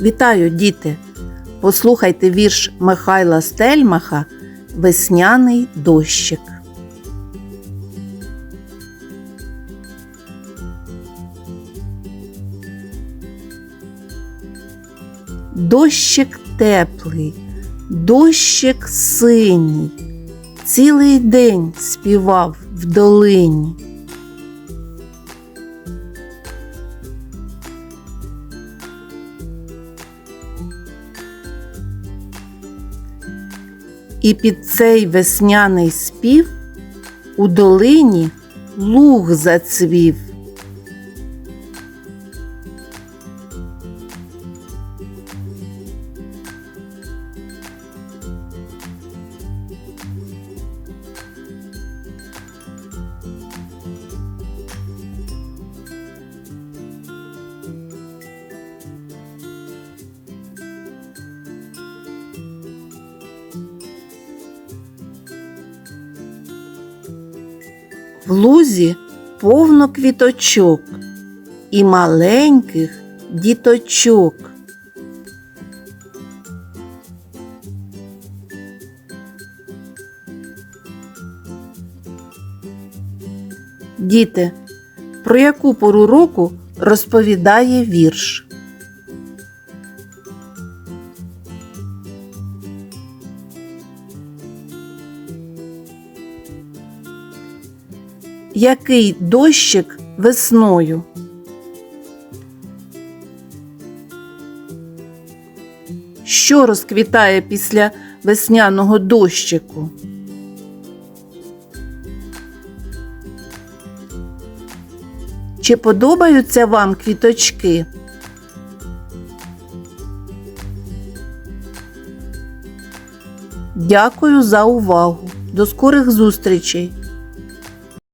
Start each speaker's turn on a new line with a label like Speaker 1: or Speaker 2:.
Speaker 1: Вітаю, діти! Послухайте вірш Михайла Стельмаха Весняний дощик. Дощик теплий, дощик синій, цілий день співав в долині. І під цей весняний спів у долині луг зацвів. В лузі повно квіточок і маленьких діточок. Діти, про яку пору року розповідає вірш? Який дощик весною? Що розквітає після весняного дощику? Чи подобаються вам квіточки? Дякую за увагу. До скорих зустрічей!